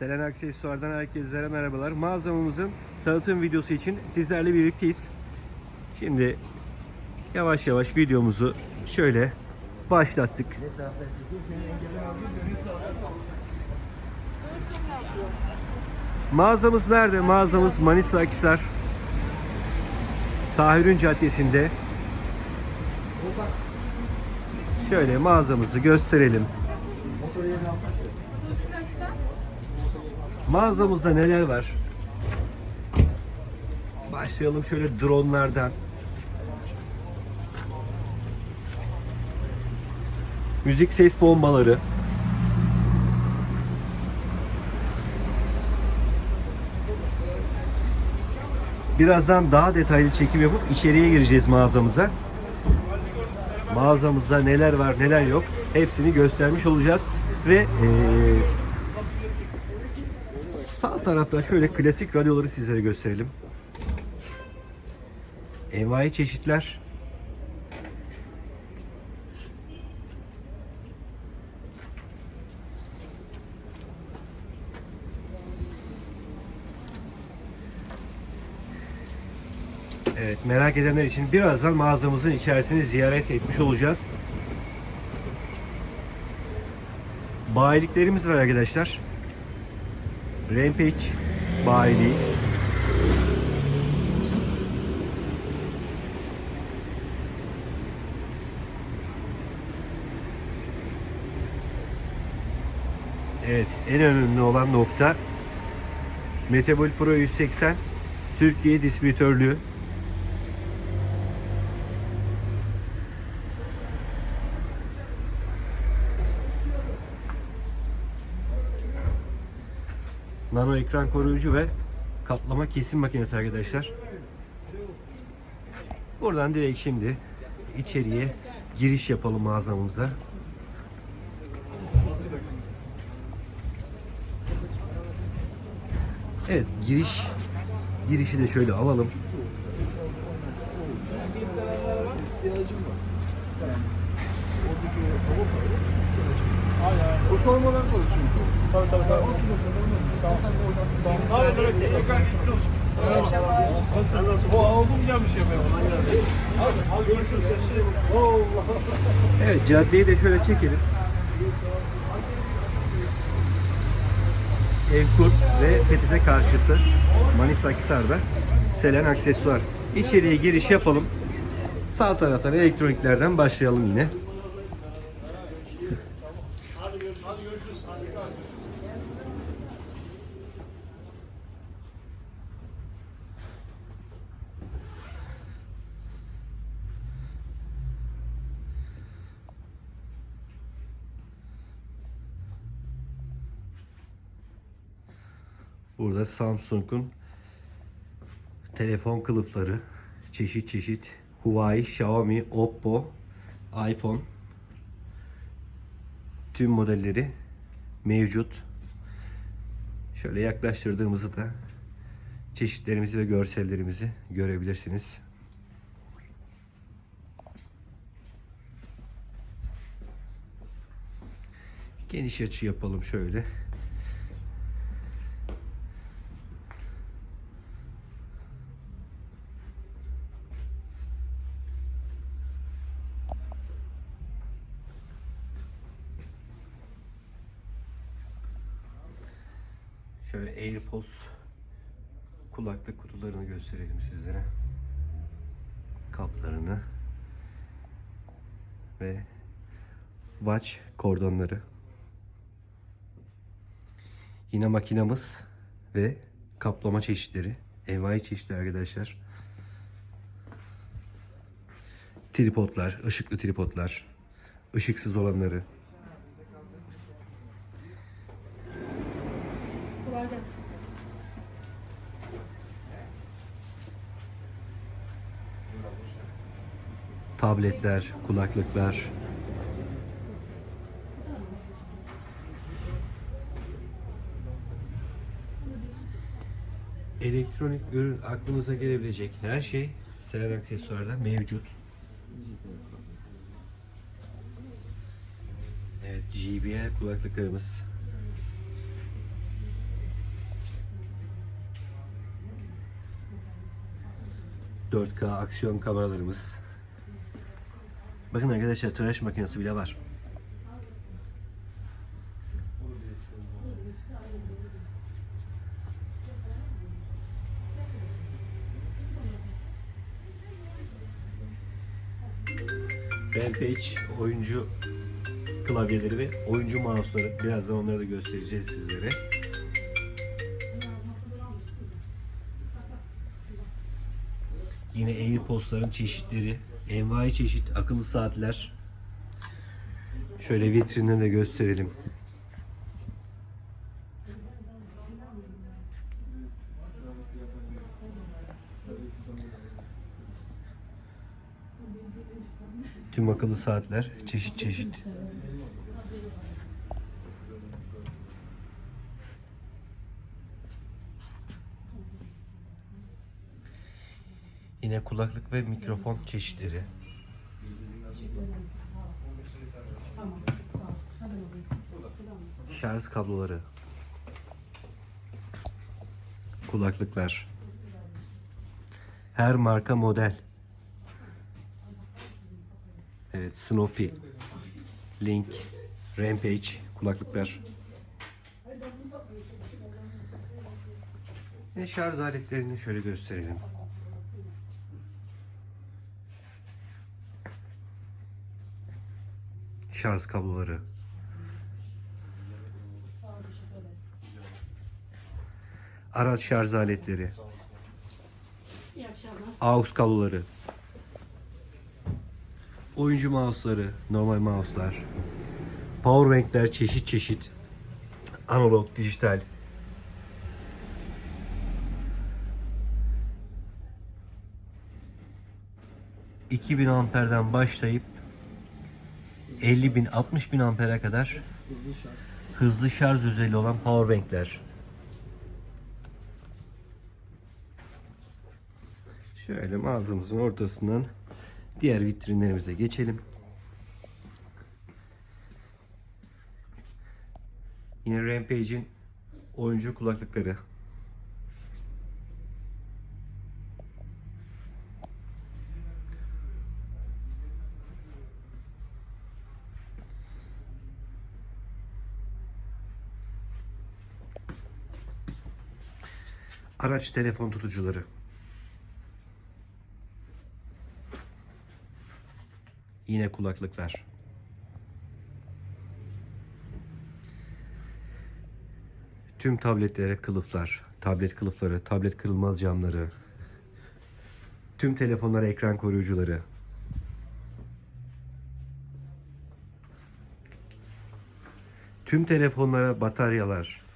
Selen Aksesuar'dan herkese merhabalar. Mağazamızın tanıtım videosu için sizlerle birlikteyiz. Şimdi yavaş yavaş videomuzu şöyle başlattık. Mağazamız nerede? Mağazamız Manisa Akhisar. Tahirün Caddesi'nde. Şöyle mağazamızı gösterelim. Mağazamızda neler var? Başlayalım şöyle dronlardan. Müzik ses bombaları. Birazdan daha detaylı çekim yapıp içeriye gireceğiz mağazamıza. Mağazamızda neler var neler yok hepsini göstermiş olacağız. Ve eee Tarafta şöyle klasik radyoları sizlere gösterelim. Envai çeşitler. Evet merak edenler için birazdan mağazamızın içerisini ziyaret etmiş olacağız. Bayiliklerimiz var arkadaşlar. Rampage bayiliği. Evet, en önemli olan nokta Metabol Pro 180 Türkiye distribütörlüğü. Nano ekran koruyucu ve kaplama kesim makinesi arkadaşlar. Buradan direkt şimdi içeriye giriş yapalım mağazamıza. Evet giriş girişi de şöyle alalım. Sormalar var çünkü. Tabii tabii tabii. Geçmiş olsun. Nasıl nasıl? O olmayacak bir şey mi? Hadi görüşürüz. Evet caddeyi de şöyle çekelim. Evkur ve PTT karşısı Manisa Akhisar'da Selen Aksesuar. İçeriye giriş yapalım. Sağ taraftan elektroniklerden başlayalım yine. Burada Samsung'un telefon kılıfları çeşit çeşit Huawei, Xiaomi, Oppo, iPhone tüm modelleri mevcut. Şöyle yaklaştırdığımızda da çeşitlerimizi ve görsellerimizi görebilirsiniz. Geniş açı yapalım şöyle. Şöyle AirPods kulaklık kutularını gösterelim sizlere. Kaplarını ve watch kordonları. Yine makinamız ve kaplama çeşitleri. Envai çeşitleri arkadaşlar. Tripodlar, ışıklı tripodlar, ışıksız olanları, Kolay gelsin. tabletler, kulaklıklar. Elektronik ürün aklınıza gelebilecek her şey Selen Aksesuar'da mevcut. Evet, JBL kulaklıklarımız. 4K aksiyon kameralarımız. Bakın arkadaşlar tıraş makinesi bile var. Rampage oyuncu klavyeleri ve oyuncu mouse'ları. Birazdan onları da göstereceğiz sizlere. Yine AirPods'ların çeşitleri, envai çeşit akıllı saatler. Şöyle vitrinden de gösterelim. Tüm akıllı saatler çeşit çeşit. Yine kulaklık ve mikrofon çeşitleri. Şarj kabloları. Kulaklıklar. Her marka model. Evet, Snoopy, Link, Rampage kulaklıklar. Ve şarj aletlerini şöyle gösterelim. Şarj kabloları. Araç şarj aletleri. İyi akşamlar. AUX kabloları. Oyuncu mouse'ları, normal mouse'lar. Powerbank'ler çeşit çeşit. Analog, dijital. ...2000 amperden başlayıp... ...50 bin, 60 bin ampere kadar... ...hızlı şarj özelliği olan powerbank'ler. Şöyle mağazamızın ortasından diğer vitrinlerimize geçelim. Yine Rampage'in oyuncu kulaklıkları. Araç telefon tutucuları. Yine kulaklıklar. Tüm tabletlere kılıflar, tablet kılıfları, tablet kırılmaz camları, tüm telefonlara ekran koruyucuları, tüm telefonlara bataryalar,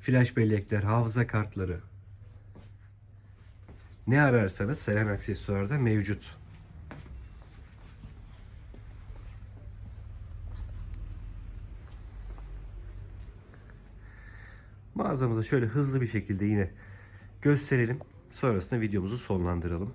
flash bellekler, hafıza kartları, ne ararsanız Selen Aksesuar'da mevcut. Mağazamızı şöyle hızlı bir şekilde yine gösterelim. Sonrasında videomuzu sonlandıralım.